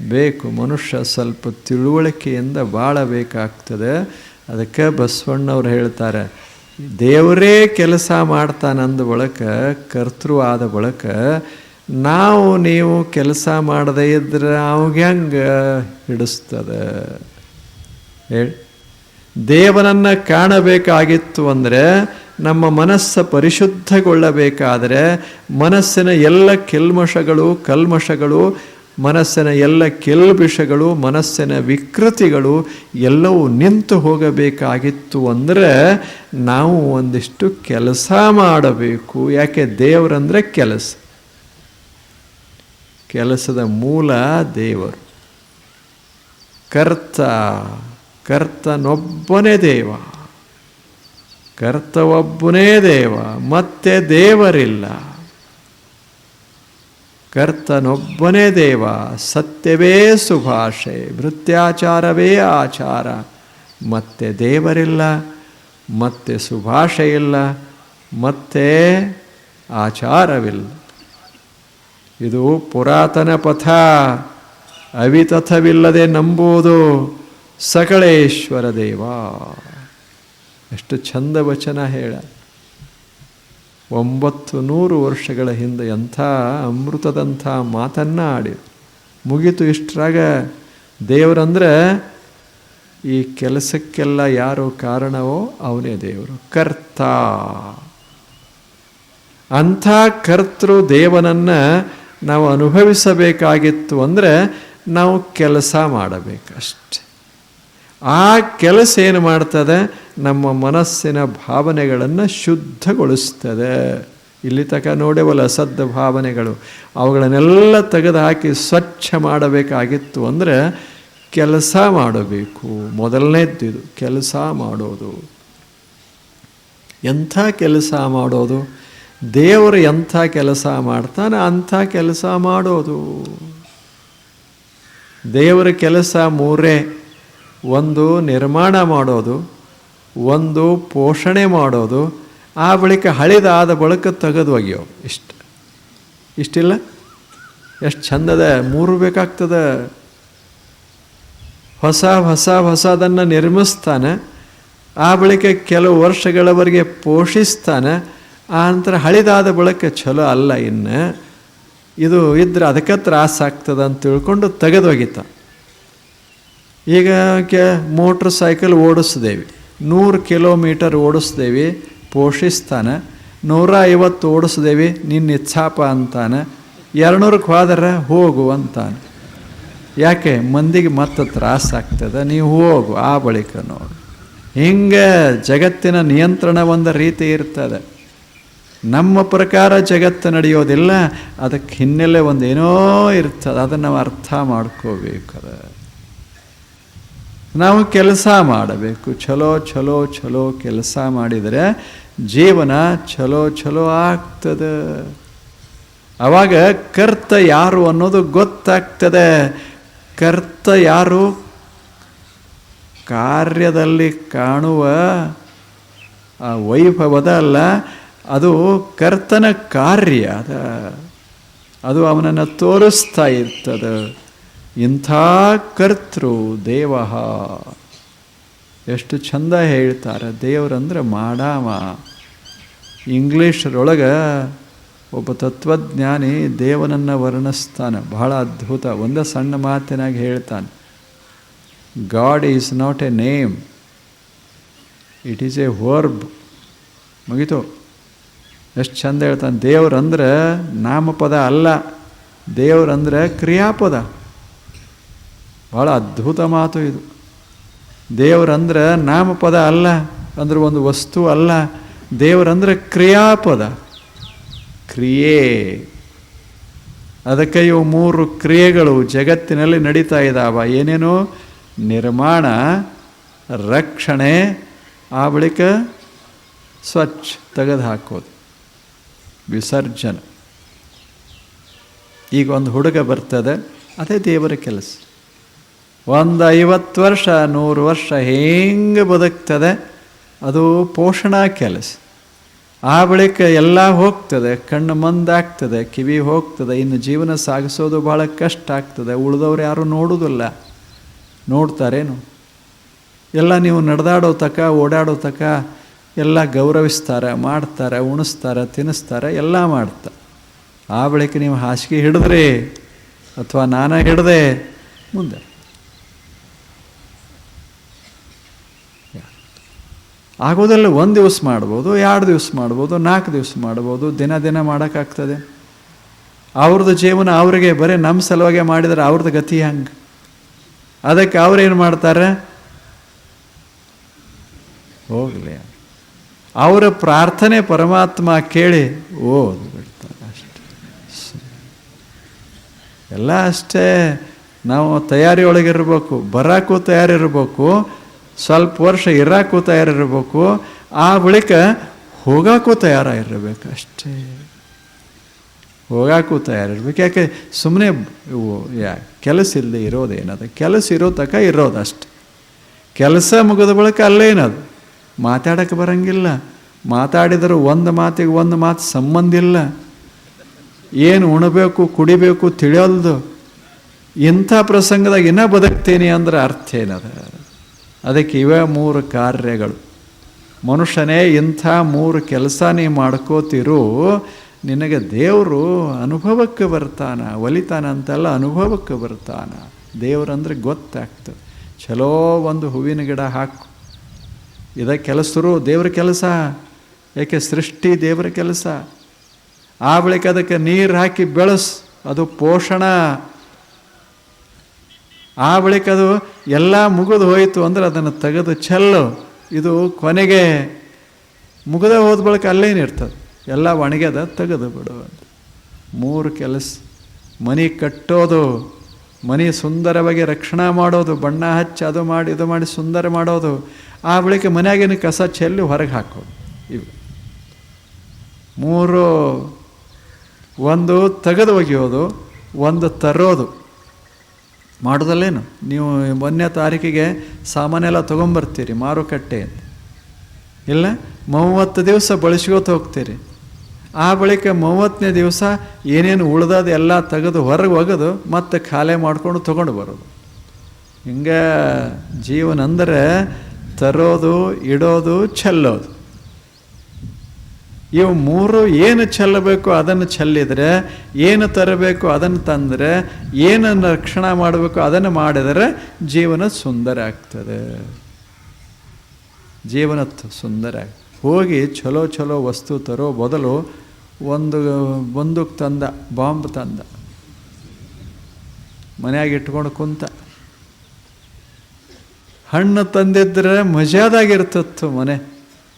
ಬೇಕು. ಮನುಷ್ಯ ಸ್ವಲ್ಪ ತಿಳುವಳಿಕೆಯಿಂದ ಬಾಳಬೇಕಾಗ್ತದೆ. ಅದಕ್ಕೆ ಬಸವಣ್ಣವ್ರು ಹೇಳ್ತಾರೆ, ದೇವರೇ ಕೆಲಸ ಮಾಡ್ತಾನಂದ ಬಳಕ, ಕರ್ತೃ ಆದ ಬಳಕ, ನಾವು ನೀವು ಕೆಲಸ ಮಾಡದೇ ಇದ್ರೆ ಅವಾಗ ಹೆಂಗೆ ಹಿಡಿಸ್ತದೆ? ಹೇಳಿ. ದೇವನನ್ನು ಕಾಣಬೇಕಾಗಿತ್ತು ಅಂದರೆ, ನಮ್ಮ ಮನಸ್ಸು ಪರಿಶುದ್ಧಗೊಳ್ಳಬೇಕಾದರೆ, ಮನಸ್ಸಿನ ಎಲ್ಲ ಕೆಲ್ಮಶಗಳು, ಕಲ್ಮಶಗಳು ಮನಸ್ಸಿನ ಎಲ್ಲ ಕೆಲ್ಬಿಷಗಳು, ಮನಸ್ಸಿನ ವಿಕೃತಿಗಳು ಎಲ್ಲವೂ ನಿಂತು ಹೋಗಬೇಕಾಗಿತ್ತು ಅಂದರೆ ನಾವು ಒಂದಿಷ್ಟು ಕೆಲಸ ಮಾಡಬೇಕು. ಯಾಕೆ ದೇವರಂದರೆ ಕೆಲಸ. ಕೆಲಸದ ಮೂಲ ದೇವರು. ಕರ್ತ, ಕರ್ತನೊಬ್ಬನೇ ದೇವ. ಕರ್ತ ಒಬ್ಬನೇ ದೇವ. ಮತ್ತೆ ದೇವರಿಲ್ಲ. ಕರ್ತನೊಬ್ಬನೇ ದೇವ, ಸತ್ಯವೇ ಸುಭಾಷೆ ವೃತ್ಯಾಚಾರವೇ ಆಚಾರ. ಮತ್ತೆ ದೇವರಿಲ್ಲ, ಮತ್ತೆ ಸುಭಾಷೆ ಇಲ್ಲ ಮತ್ತೆ ಆಚಾರವಿಲ್ಲ. ಇದು ಪುರಾತನ ಪಥ. ಅವಿತಥವಿಲ್ಲದೆ ನಂಬುವುದು ಸಕಳೇಶ್ವರ ದೇವ. ಎಷ್ಟು ಚಂದ ವಚನ ಹೇಳ. ಒಂಬತ್ತು ನೂರು ವರ್ಷಗಳ ಹಿಂದೆ ಎಂಥ ಅಮೃತದಂಥ ಮಾತನ್ನು ಆಡಿ ಮುಗೀತು ಇಷ್ಟರಾಗ ದೇವರಂದರೆ ಈ ಕೆಲಸಕ್ಕೆಲ್ಲ ಯಾರು ಕಾರಣವೋ ಅವನೇ ದೇವರು, ಕರ್ತ. ಅಂಥ ಕರ್ತೃ ದೇವನನ್ನು ನಾವು ಅನುಭವಿಸಬೇಕಾಗಿತ್ತು ಅಂದರೆ ನಾವು ಕೆಲಸ ಮಾಡಬೇಕಷ್ಟೆ. ಆ ಕೆಲಸ ಏನು ಮಾಡ್ತದೆ? ನಮ್ಮ ಮನಸ್ಸಿನ ಭಾವನೆಗಳನ್ನು ಶುದ್ಧಗೊಳಿಸ್ತದೆ. ಇಲ್ಲಿ ತಕ ನೋಡೇವಲ್ಲ ಅಸದ್ದ ಭಾವನೆಗಳು. ಅವುಗಳನ್ನೆಲ್ಲ ತೆಗೆದುಹಾಕಿ ಸ್ವಚ್ಛ ಮಾಡಬೇಕಾಗಿತ್ತು ಅಂದರೆ ಕೆಲಸ ಮಾಡಬೇಕು. ಮೊದಲನೇದ್ದಿದು ಕೆಲಸ ಮಾಡೋದು. ಎಂಥ ಕೆಲಸ ಮಾಡೋದು? ದೇವರು ಎಂಥ ಕೆಲಸ ಮಾಡ್ತಾನೆ ಅಂಥ ಕೆಲಸ ಮಾಡೋದು. ದೇವರ ಕೆಲಸ ಮೂರೇ. ಒಂದು ನಿರ್ಮಾಣ ಮಾಡೋದು, ಒಂದು ಪೋಷಣೆ ಮಾಡೋದು, ಆ ಬಳಿಕ ಹಳಿದಾದ ಬಳಿಕ ತೆಗೆದು ಒಗೆಯೋ ಇಷ್ಟು. ಇಷ್ಟಿಲ್ಲ? ಎಷ್ಟು ಚಂದದ, ಮೂರು ಬೇಕಾಗ್ತದೆ. ಹೊಸ ಹೊಸ, ಹೊಸದನ್ನು ನಿರ್ಮಿಸ್ತಾನೆ, ಆ ಬಳಿಕ ಕೆಲವು ವರ್ಷಗಳವರೆಗೆ ಪೋಷಿಸ್ತಾನೆ, ಆ ನಂತರ ಹಳಿದಾದ ಬಳಿಕ ಚಲೋ ಅಲ್ಲ ಇನ್ನು. ಇದು ಇದ್ರೆ ಅದಕ್ಕೆ ತ್ರಾಸ ಆಗ್ತದೆ ಅಂತ ತಿಳ್ಕೊಂಡು ತೆಗೆದೊಗಿತ ಈಗ ಕೆ ಮೋಟ್ರ್ ಸೈಕಲ್ ಓಡಿಸ್ದೇವಿ. ನೂರು ಕಿಲೋಮೀಟರ್ ಓಡಿಸ್ದೇವಿ, ಪೋಷಿಸ್ತಾನೆ. ನೂರ ಐವತ್ತು ಓಡಿಸ್ದೇವಿ, ನಿನ್ನ ಇಚ್ಛಾಪ ಅಂತಾನೆ. ಎರಡುನೂರಕ್ಕೆ ಹೋದ್ರೆ ಹೋಗು ಅಂತಾನೆ. ಯಾಕೆ? ಮಂದಿಗೆ ಮತ್ತೆ ತ್ರಾಸ ಆಗ್ತದೆ. ನೀವು ಹೋಗು ಆ ಬಳಿಕ ನೋಡು. ಹಿಂಗೆ ಜಗತ್ತಿನ ನಿಯಂತ್ರಣ ಒಂದು ರೀತಿ ಇರ್ತದೆ. ನಮ್ಮ ಪ್ರಕಾರ ಜಗತ್ತು ನಡೆಯೋದಿಲ್ಲ, ಅದಕ್ಕೆ ಹಿನ್ನೆಲೆ ಒಂದು ಏನೋ ಇರ್ತದೆ. ಅದನ್ನು ನಾವು ಅರ್ಥ ಮಾಡ್ಕೋಬೇಕದ ನಾವು ಕೆಲಸ ಮಾಡಬೇಕು. ಚಲೋ ಚಲೋ ಚಲೋ ಕೆಲಸ ಮಾಡಿದರೆ ಜೀವನ ಚಲೋ ಚಲೋ ಆಗ್ತದೆ. ಆವಾಗ ಕರ್ತ ಯಾರು ಅನ್ನೋದು ಗೊತ್ತಾಗ್ತದೆ. ಕರ್ತ ಯಾರು? ಕಾರ್ಯದಲ್ಲಿ ಕಾಣುವ ಆ ವೈಭವದ ಅಲ್ಲ, ಅದು ಕರ್ತನ ಕಾರ್ಯ ಅದ. ಅದು ಅವನನ್ನು ತೋರಿಸ್ತಾ ಇರ್ತದೆ. ಇಂಥ ಕರ್ತೃ ದೇವ? ಎಷ್ಟು ಚಂದ ಹೇಳ್ತಾರೆ. ದೇವರಂದ್ರೆ ಮಾಡಾಮ ಇಂಗ್ಲೀಷರೊಳಗೆ ಒಬ್ಬ ತತ್ವಜ್ಞಾನಿ ದೇವನನ್ನು ವರ್ಣಿಸ್ತಾನೆ. ಬಹಳ ಅದ್ಭುತ. ಒಂದೇ ಸಣ್ಣ ಮಾತಿನಾಗಿ ಹೇಳ್ತಾನೆ. God is not a name. It is a verb. ಮುಗಿತು. ಎಷ್ಟು ಚಂದ ಹೇಳ್ತಾನೆ. ದೇವ್ರಂದ್ರೆ ನಾಮಪದ ಅಲ್ಲ. ದೇವ್ರಂದ್ರೆ ಕ್ರಿಯಾಪದ. ಭಾಳ ಅದ್ಭುತ ಮಾತು ಇದು. ದೇವರಂದ್ರೆ ನಾಮಪದ ಅಲ್ಲ, ಅಂದ್ರೆ ಒಂದು ವಸ್ತು ಅಲ್ಲ. ದೇವರಂದ್ರೆ ಕ್ರಿಯಾಪದ. ಕ್ರಿಯೆ. ಅದಕ್ಕೆ ಇವು ಮೂರು ಕ್ರಿಯೆಗಳು ಜಗತ್ತಿನಲ್ಲಿ ನಡೀತಾ ಇದ್ದಾವ ಏನೇನು? ನಿರ್ಮಾಣ, ರಕ್ಷಣೆ, ಆ ಬಳಿಕ ಸ್ವಚ್ಛ ತೆಗೆದು ಹಾಕೋದು, ವಿಸರ್ಜನೆ. ಈಗ ಒಂದು ಹುಡುಗ ಬರ್ತದೆ, ಅದೇ ದೇವರ ಕೆಲಸ. ಒಂದು ಐವತ್ತು ವರ್ಷ, ನೂರು ವರ್ಷ ಹೆಂಗೆ ಬದುಕ್ತದೆ? ಅದು ಪೋಷಣಾ ಕೆಲಸ. ಆ ಬಳಿಕ ಎಲ್ಲ ಹೋಗ್ತದೆ, ಕಣ್ಣು ಮಂದಾಗ್ತದೆ, ಕಿವಿ ಹೋಗ್ತದೆ, ಇನ್ನು ಜೀವನ ಸಾಗಿಸೋದು ಭಾಳ ಕಷ್ಟ ಆಗ್ತದೆ. ಉಳಿದವ್ರು ಯಾರು ನೋಡೋದಿಲ್ಲ ನೋಡ್ತಾರೇನು? ಎಲ್ಲ ನೀವು ನಡೆದಾಡೋ ತಕ, ಓಡಾಡೋ ತಕ ಎಲ್ಲ ಗೌರವಿಸ್ತಾರೆ, ಮಾಡ್ತಾರೆ, ಉಣಿಸ್ತಾರೆ, ತಿನ್ನಿಸ್ತಾರೆ, ಎಲ್ಲ ಮಾಡ್ತಾರೆ ಆ ಬಳಿಕ ನೀವು ಹಾಸಿಗೆ ಹಿಡಿದ್ರಿ ಅಥವಾ ನಾನೇ ಹಿಡ್ದೆ, ಮುಂದೆ. ಆಗೋದೆಲ್ಲ ಒಂದು ದಿವಸ ಮಾಡ್ಬೋದು, ಎರಡು ದಿವಸ ಮಾಡ್ಬೋದು, ನಾಲ್ಕು ದಿವಸ ಮಾಡ್ಬೋದು, ದಿನ ದಿನ ಮಾಡೋಕ್ಕಾಗ್ತದೆ. ಅವ್ರದ್ದು ಜೀವನ ಅವರಿಗೆ ಬರೀ ನಮ್ಮ ಸಲುವಾಗೆ ಮಾಡಿದರೆ ಅವ್ರದ್ದು ಗತಿ ಹಂಗೆ? ಅದಕ್ಕೆ ಅವ್ರೇನು ಮಾಡ್ತಾರೆ? ಹೋಗಲಿ. ಅವರ ಪ್ರಾರ್ಥನೆ ಪರಮಾತ್ಮ ಕೇಳಿ ಓದು ಬಿಡ್ತಾರೆ ಅಷ್ಟೇ. ಎಲ್ಲ ಅಷ್ಟೇ. ನಾವು ತಯಾರಿಯೊಳಗಿರ್ಬೇಕು ಬರೋಕ್ಕೂ ತಯಾರಿರ್ಬೇಕು ಸ್ವಲ್ಪ ವರ್ಷ ಇರೋಕ್ಕೂ ತಯಾರಿರಬೇಕು, ಆ ಬಳಿಕ ಹೋಗಾಕೂ ತಯಾರಾಗಿರಬೇಕು, ಅಷ್ಟೇ. ಹೋಗಾಕೂ ತಯಾರಿರ್ಬೇಕು. ಯಾಕೆ ಸುಮ್ಮನೆ ಯಾ, ಕೆಲಸ ಇಲ್ಲದೆ ಇರೋದೇನದು ಕೆಲಸ ಇರೋ ತಕ ಇರೋದು ಅಷ್ಟೆ. ಕೆಲಸ ಮುಗಿದ ಬಳಿಕ ಅಲ್ಲೇನದು ಮಾತಾಡೋಕ್ಕೆ ಬರಂಗಿಲ್ಲ. ಮಾತಾಡಿದರೂ ಒಂದು ಮಾತಿಗೆ ಒಂದು ಮಾತು ಸಂಬಂಧ ಇಲ್ಲ. ಏನು ಉಣಬೇಕು, ಕುಡಿಬೇಕು ತಿಳಿಯೋಲ್ದು. ಇಂಥ ಪ್ರಸಂಗದಾಗ ಇನ್ನೂ ಬದುಕ್ತೀನಿ ಅಂದ್ರೆ ಅರ್ಥ ಏನದ? ಅದಕ್ಕೆ ಇವೇ ಮೂರು ಕಾರ್ಯಗಳು. ಮನುಷ್ಯನೇ ಇಂಥ ಮೂರು ಕೆಲಸ ನೀ ಮಾಡ್ಕೋತಿರು, ನಿನಗೆ ದೇವರು ಅನುಭವಕ್ಕೆ ಬರ್ತಾನ, ಒಲಿತಾನ ಅಂತೆಲ್ಲ ಅನುಭವಕ್ಕೆ ಬರ್ತಾನ. ದೇವರಂದ್ರೆ ಗೊತ್ತಾಗ್ತದೆ. ಚಲೋ ಒಂದು ಹೂವಿನ ಗಿಡ ಹಾಕು. ಇದ ಕೆಲಸರು ದೇವ್ರ ಕೆಲಸ ಯಾಕೆ ಸೃಷ್ಟಿ ದೇವರ ಕೆಲಸ? ಆ ಬಳಿಕ ಅದಕ್ಕೆ ನೀರು ಹಾಕಿ ಬೆಳೆಸ್, ಅದು ಪೋಷಣ. ಆ ಬಳಿಕ ಅದು ಎಲ್ಲ ಮುಗಿದು ಹೋಯಿತು ಅಂದರೆ ಅದನ್ನು ತೆಗೆದು ಚೆಲ್ಲು. ಇದು ಕೊನೆಗೆ ಮುಗಿದ ಹೋದ ಬಳಿಕ ಅಲ್ಲೇನಿರ್ತದೆ ಎಲ್ಲ ಒಣಗ್ಯದ ತೆಗೆದು ಬಿಡು ಅಂತ ಮೂರು ಕೆಲಸ. ಮನೆ ಕಟ್ಟೋದು. ಮನೆ ಸುಂದರವಾಗಿ ರಕ್ಷಣಾ ಮಾಡೋದು. ಬಣ್ಣ ಹಚ್ಚಿ ಅದು ಮಾಡಿ, ಇದು ಮಾಡಿ ಸುಂದರ ಮಾಡೋದು. ಆ ಬಳಿಕ ಮನೆಯಾಗಿನ ಕಸ ಚೆಲ್ಲಿ ಹೊರಗೆ ಹಾಕೋದು. ಇವು. ಮೂರು. ಒಂದು ತೆಗೆದು ಒಗೆಯೋದು. ಒಂದು ತರೋದು. ಮಾಡೋದಲ್ಲೇನು? ನೀವು ಮೊನ್ನೆ ತಾರೀಕಿಗೆ ಸಾಮಾನೆಲ್ಲ ತೊಗೊಂಬರ್ತೀರಿ, ಮಾರುಕಟ್ಟೆ ಇಲ್ಲ? ಮೂವತ್ತು ದಿವಸ ಬಳಸ್ಕೋತ ಹೋಗ್ತೀರಿ. ಆ ಬಳಿಕ ಮೂವತ್ತನೇ ದಿವಸ ಏನೇನು ಉಳ್ದದ ಎಲ್ಲ ತೆಗೆದು ಹೊರಗೆ ಒಗೆದು ಮತ್ತೆ ಖಾಲಿ ಮಾಡ್ಕೊಂಡು ತೊಗೊಂಡು ಬರೋದು. ಹಿಂಗೆ ಜೀವನ ಅಂದರೆ ತರೋದು, ಇಡೋದು, ಚೆಲ್ಲೋದು. ಇವು ಮೂರು ಏನು ಚೆಲ್ಲಬೇಕು ಅದನ್ನು ಚೆಲ್ಲಿದರೆ, ಏನು ತರಬೇಕು ಅದನ್ನು ತಂದರೆ, ಏನನ್ನು ರಕ್ಷಣೆ ಮಾಡಬೇಕು ಅದನ್ನು ಮಾಡಿದರೆ ಜೀವನ ಸುಂದರ ಆಗ್ತದೆ. ಜೀವನ ಸುಂದರ ಹೋಗಿ ಚಲೋ ಚಲೋ ವಸ್ತು ತರೋ ಬದಲು ಒಂದು, ಬಂದೂಕ್ ತಂದ, ಬಾಂಬ್ ತಂದ, ಮನೆಯಾಗ ಇಟ್ಕೊಂಡು ಕುಂತ, ಹಣ್ಣು ತಂದಿದ್ರೆ ಮಜಾದಾಗಿರ್ತಿತ್ತು ಮನೆ.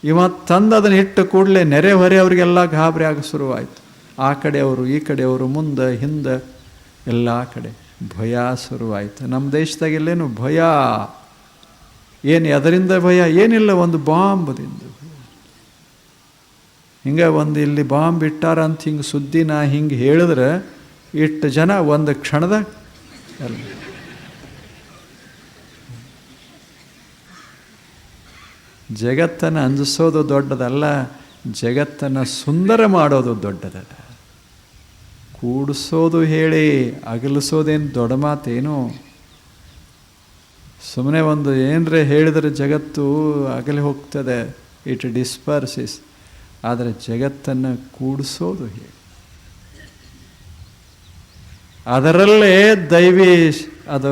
ಇವತ್ತು ತಂದು ಅದನ್ನು ಇಟ್ಟು ಕೂಡಲೇ ನೆರೆ ಹೊರೆ ಅವರಿಗೆಲ್ಲ ಗಾಬರಿ ಆಗ ಶುರುವಾಯಿತು. ಆ ಕಡೆಯವರು ಈ ಕಡೆಯವರು ಮುಂದೆ, ಹಿಂದೆ, ಎಲ್ಲ ಕಡೆ ಭಯ ಶುರುವಾಯಿತು. ನಮ್ಮ ದೇಶದಾಗೆಲ್ಲೇನು ಭಯ? ಏನು ಅದರಿಂದ ಭಯ? ಏನಿಲ್ಲ, ಒಂದು ಬಾಂಬದಿಂದ ಹಿಂಗೆ ಒಂದು ಇಲ್ಲಿ ಬಾಂಬ್ ಇಟ್ಟಾರ ಅಂತ ಹಿಂಗೆ ಸುದ್ದಿ ನಾ ಹಿಂಗೆ ಹೇಳಿದ್ರೆ ಇಟ್ಟು ಜನ ಒಂದು ಕ್ಷಣದ ಅಲ್ಲ ಜಗತ್ತನ್ನು ಅಂಜಿಸೋದು ದೊಡ್ಡದಲ್ಲ, ಜಗತ್ತನ್ನು ಸುಂದರ ಮಾಡೋದು ದೊಡ್ಡದಲ್ಲ ಕೂಡಿಸೋದು ಹೇಳಿ, ಅಗಲಿಸೋದೇನು ದೊಡ್ಡ ಮಾತೇನು? ಸುಮ್ಮನೆ ಒಂದು ಏನರೆ ಹೇಳಿದರೆ ಜಗತ್ತು ಅಗಲಿ ಹೋಗ್ತದೆ ಇಟ್ ಡಿಸ್ಪರ್ಸಿಸ್ ಆದರೆ ಜಗತ್ತನ್ನು ಕೂಡಿಸೋದು ಹೇಳಿ. ಅದರಲ್ಲೇ ದೈವಿ ಅದು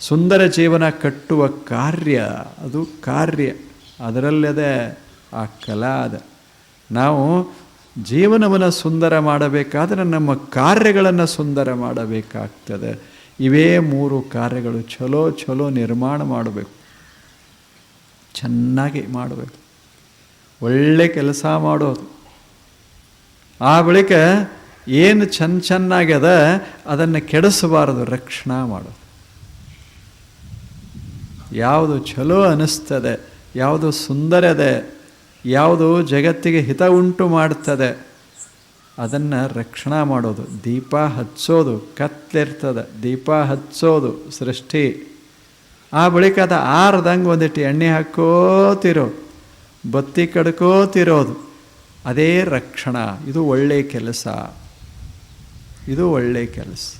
ಸುಂದರ ಜೀವನ ಕಟ್ಟುವ ಕಾರ್ಯ, ಅದು ಕಾರ್ಯ. ಅದರಲ್ಲದೆ ಆ ಕಲಾ ಅದ. ನಾವು ಜೀವನವನ್ನು ಸುಂದರ ಮಾಡಬೇಕಾದರೆ ನಮ್ಮ ಕಾರ್ಯಗಳನ್ನು ಸುಂದರ ಮಾಡಬೇಕಾಗ್ತದೆ. ಇವೇ ಮೂರು ಕಾರ್ಯಗಳು ಚಲೋ ಚಲೋ ನಿರ್ಮಾಣ ಮಾಡಬೇಕು. ಚೆನ್ನಾಗಿ ಮಾಡಬೇಕು. ಒಳ್ಳೆ ಕೆಲಸ ಮಾಡೋದು. ಆ ಬಳಿಕ ಏನು ಚೆನ್ನ ಚೆನ್ನಾಗ್ಯದ ಅದನ್ನು ಕೆಡಿಸಬಾರದು, ರಕ್ಷಣಾ ಮಾಡೋದು. ಯಾವುದು ಚಲೋ ಅನ್ನಿಸ್ತದೆ ಯಾವುದು ಸುಂದರದೆ, ಯಾವುದು ಜಗತ್ತಿಗೆ ಹಿತ ಉಂಟು ಮಾಡ್ತದೆ, ಅದನ್ನು ರಕ್ಷಣಾ ಮಾಡೋದು, ದೀಪ ಹಚ್ಚೋದು ಕತ್ತಲಿರ್ತದೆ ದೀಪ ಹಚ್ಚೋದು, ಸೃಷ್ಟಿ. ಆ ಬಳಿಕ ಅದು ಆರ್ದಂಗೆ ಒಂದಿಟ್ಟು ಎಣ್ಣೆ ಹಾಕೋತಿರೋ, ಬತ್ತಿ ಕಡ್ಕೋತಿರೋದು. ಅದೇ ರಕ್ಷಣ, ಇದು ಒಳ್ಳೆಯ ಕೆಲಸ. ಇದು ಒಳ್ಳೆಯ ಕೆಲಸ.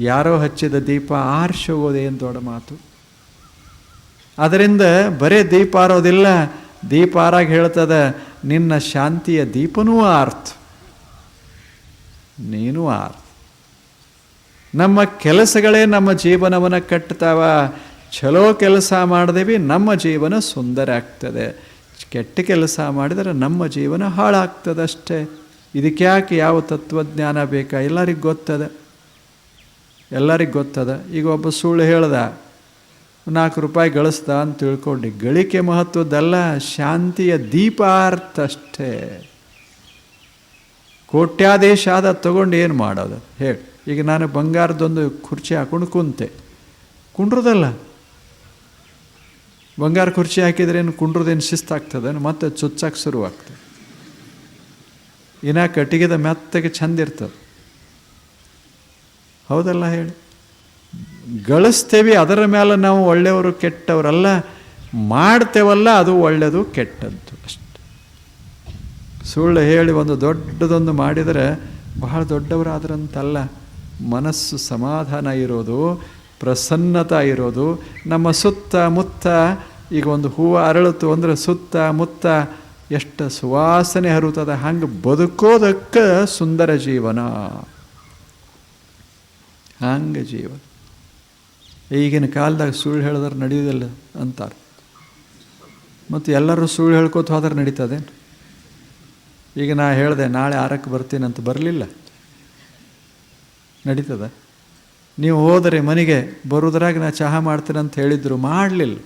ಯಾರೋ ಹಚ್ಚಿದ ದೀಪ ಆರ್ಸಿ ಹೋಗೋದೇನು ದೊಡ್ಡ ಮಾತು? ಅದರಿಂದ ಬರೇ ದೀಪ ಆರೋದಿಲ್ಲ. ದೀಪ ಆರಾಗಿ ಹೇಳ್ತದ, ನಿನ್ನ ಶಾಂತಿಯ ದೀಪನೂ ಆರ್ತ್. ನೀನು ಆರ್ತ್. ನಮ್ಮ ಕೆಲಸಗಳೇ ನಮ್ಮ ಜೀವನವನ್ನು ಕಟ್ತಾವ. ಚಲೋ ಕೆಲಸ ಮಾಡಿದೀವಿ, ನಮ್ಮ ಜೀವನ ಸುಂದರ ಆಗ್ತದೆ. ಕೆಟ್ಟ ಕೆಲಸ ಮಾಡಿದರೆ ನಮ್ಮ ಜೀವನ ಹಾಳಾಗ್ತದೆ ಅಷ್ಟೇ ಇದಕ್ಕೆ ಯಾಕೆ ಯಾವ ತತ್ವಜ್ಞಾನ ಬೇಕಾ? ಎಲ್ಲರಿಗೂ ಗೊತ್ತದ. ಎಲ್ಲರಿಗೂ ಗೊತ್ತದ. ಈಗ ಒಬ್ಬ ಸುಳ್ಳು ಹೇಳ್ದ ನಾಲ್ಕು ರೂಪಾಯಿ ಗಳಿಸ್ದ ಅಂತ ತಿಳ್ಕೊಂಡು, ಗಳಿಕೆ ಮಹತ್ವದ್ದಲ್ಲ, ಶಾಂತಿಯ ದೀಪಾರ್ಥ ಅಷ್ಟೇ ಕೋಟ್ಯಾದೇಶ ಆದ ತಗೊಂಡು ಏನು ಮಾಡೋದು? ಹೇಳಿ. ಈಗ ನಾನು ಬಂಗಾರದೊಂದು ಕುರ್ಚಿ ಹಾಕೊಂಡು ಕುಂತೆ. ಕುಂಡ್ರದಲ್ಲ? ಬಂಗಾರ ಕುರ್ಚಿ ಹಾಕಿದ್ರೆ ಏನು ಕುಂಡ್ರದೇನು ಶಿಸ್ತಾಗ್ತದೆ ಮತ್ತೆ ಚುಚ್ಚಕ್ಕೆ ಶುರುವಾಗ್ತದೆ. ಇನ್ನ ಕಟ್ಟಿಗೆದ ಮೆತ್ತಗೆ ಚಂದ ಇರ್ತದೆ. ಹೌದಲ್ಲ ಹೇಳಿ? ಗಳಿಸ್ತೇವೆ, ಅದರ ಮೇಲೆ ನಾವು ಒಳ್ಳೆಯವರು ಕೆಟ್ಟವರಲ್ಲ, ಮಾಡ್ತೇವಲ್ಲ, ಅದು ಒಳ್ಳೆಯದು ಕೆಟ್ಟದ್ದು ಅಷ್ಟೆ. ಸುಳ್ಳು ಹೇಳಿ ಒಂದು ದೊಡ್ಡದೊಂದು ಮಾಡಿದರೆ ಬಹಳ ದೊಡ್ಡವರಾದ್ರಂತಲ್ಲ, ಮನಸ್ಸು ಸಮಾಧಾನ ಇರೋದು, ಪ್ರಸನ್ನತ ಇರೋದು, ನಮ್ಮ ಸುತ್ತ ಮುತ್ತ ಈಗ ಒಂದು ಹೂವು ಅರಳಿತು ಅಂದರೆ ಸುತ್ತ ಮುತ್ತ ಎಷ್ಟು ಸುವಾಸನೆ ಹರುತದ ಹಂಗೆ ಬದುಕೋದಕ್ಕೆ ಸುಂದರ ಜೀವನ. ಹಂಗೆ ಜೀವನ. ಈಗಿನ ಕಾಲದಾಗ ಸುಳ್ಳು ಹೇಳಿದ್ರೆ ನಡೆಯೋದಿಲ್ಲ ಅಂತಾರೆ. ಮತ್ತು ಎಲ್ಲರೂ ಸುಳ್ಳು ಹೇಳ್ಕೋತ ಹೋದ್ರೆ ನಡೀತದೆ ಈಗ ನಾ ಹೇಳಿದೆ, ನಾಳೆ ಆರಕ್ಕೆ ಬರ್ತೀನಿ ಅಂತ ಬರಲಿಲ್ಲ. ನಡೀತದ? ನೀವು ಹೋದರೆ ಮನೆಗೆ ಬರೋದ್ರಾಗ ನಾ ಚಹಾ ಮಾಡ್ತೀನಿ ಅಂತ ಹೇಳಿದ್ರು, ಮಾಡಲಿಲ್ಲ.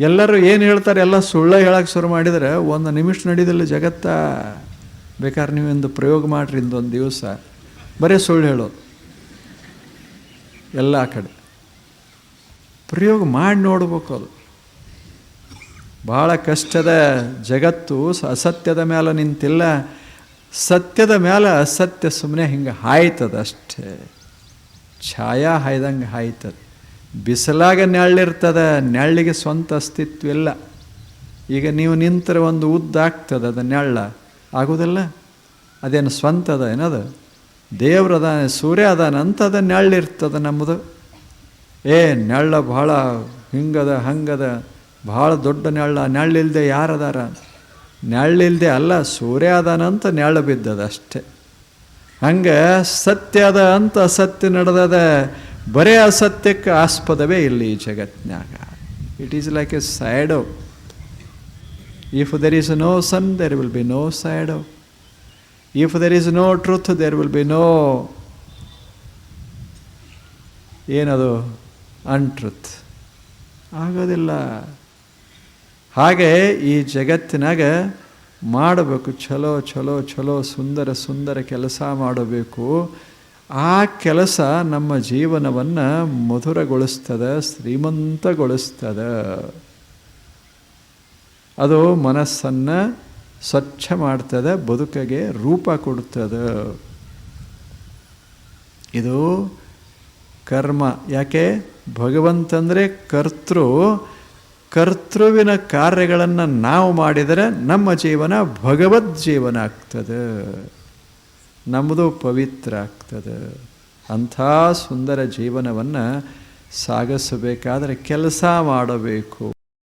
ಎಲ್ಲರೂ ಏನು ಹೇಳ್ತಾರೆ, ಎಲ್ಲ ಸುಳ್ಳ ಹೇಳಕ್ಕೆ ಶುರು ಮಾಡಿದರೆ ಒಂದು ನಿಮಿಷ ನಡೀದಿಲ್ಲ ಜಗತ್ತ. ಬೇಕಾದ್ರೆ ನೀವೊಂದು ಪ್ರಯೋಗ ಮಾಡಿರಿ ಇಂದೊಂದು ದಿವಸ. ಬರೀ ಸುಳ್ಳು ಹೇಳೋದು. ಎಲ್ಲ ಕಡೆ. ಪ್ರಯೋಗ ಮಾಡಿ ನೋಡ್ಬೇಕು ಅದು. ಭಾಳ ಕಷ್ಟದ ಜಗತ್ತು ಅಸತ್ಯದ ಮೇಲೆ ನಿಂತಿಲ್ಲ. ಸತ್ಯದ ಮೇಲೆ ಅಸತ್ಯ ಸುಮ್ಮನೆ ಹಿಂಗೆ ಹಾಯ್ತದ ಅಷ್ಟೇ. ಛಾಯಾ ಹಾಯ್ದಂಗೆ ಹಾಯ್ತದೆ. ಬಿಸಿಲಾಗ ನೆಳ್ಳಿರ್ತದ ನೆಳ್ಳಿಗೆ ಸ್ವಂತ ಅಸ್ತಿತ್ವ ಇಲ್ಲ. ಈಗ ನೀವು ನಿಂತರೆ ಒಂದು ಉದ್ದ ಆಗ್ತದೆ ಅದು ನೆಳ್ಳ ಆಗೋದಿಲ್ಲ? ಅದೇನು ಸ್ವಂತ ಅದ ಏನದು? ದೇವ್ರದ ಸೂರ್ಯ ಅದಾನ ಅಂತ ಅದ ನೆಳ್ಳಿರ್ತದ ನಮ್ಮದು. ಏ, ನೆಳ್ಳ ಭಾಳ ಹಿಂಗದ, ಹಂಗದ, ಭಾಳ ದೊಡ್ಡ ನೆಳ್ಳ. ನೆಳ್ಳಿಲ್ದೆ ಯಾರದಾರ? ನೆಳ್ಳಿಲ್ದೆ ಅಲ್ಲ, ಸೂರ್ಯ ಅದಾನಂತ ನೆಳ್ಳ ಬಿದ್ದದ ಅಷ್ಟೆ. ಹಂಗೆ ಸತ್ಯ ಅದ ಅಂತ ಅಸತ್ಯ ನಡೆದದ. ಬರೇ ಅಸತ್ಯಕ್ಕೆ ಆಸ್ಪದವೇ ಇಲ್ಲಿ ಈ ಜಗತ್ನ್ಯಾಗ. It is like a shadow if there is no sun there will be no shadow if there is no truth there will be no ಏನದು? ಅನ್ಟ್ರುತ್ ಆಗೋದಿಲ್ಲ. ಹಾಗೆ ಈ ಜಗತ್ತಿನಾಗ ಮಾಡಬೇಕು ಚಲೋ ಚಲೋ ಚಲೋ ಸುಂದರ ಸುಂದರ ಕೆಲಸ ಮಾಡಬೇಕು. ಆ ಕೆಲಸ ನಮ್ಮ ಜೀವನವನ್ನು ಮಧುರಗೊಳಿಸ್ತದೆ ಶ್ರೀಮಂತಗೊಳಿಸ್ತದೆ. ಅದು ಮನಸ್ಸನ್ನು ಸ್ವಚ್ಛ ಮಾಡ್ತದೆ ಬದುಕಿಗೆ ರೂಪ ಕೊಡ್ತದೆ. ಇದು ಕರ್ಮ. ಯಾಕೆ? ಭಗವಂತಂದರೆ ಕರ್ತೃ, ಕರ್ತೃವಿನ ಕಾರ್ಯಗಳನ್ನು ನಾವು ಮಾಡಿದರೆ ನಮ್ಮ ಜೀವನ ಭಗವದ್ ಜೀವನ ಆಗ್ತದೆ. ನಮ್ಮದು ಪವಿತ್ರ ಆಗ್ತದೆ. ಅಂಥ ಸುಂದರ ಜೀವನವನ್ನು ಸಾಗಿಸಬೇಕಾದರೆ ಕೆಲಸ ಮಾಡಬೇಕು.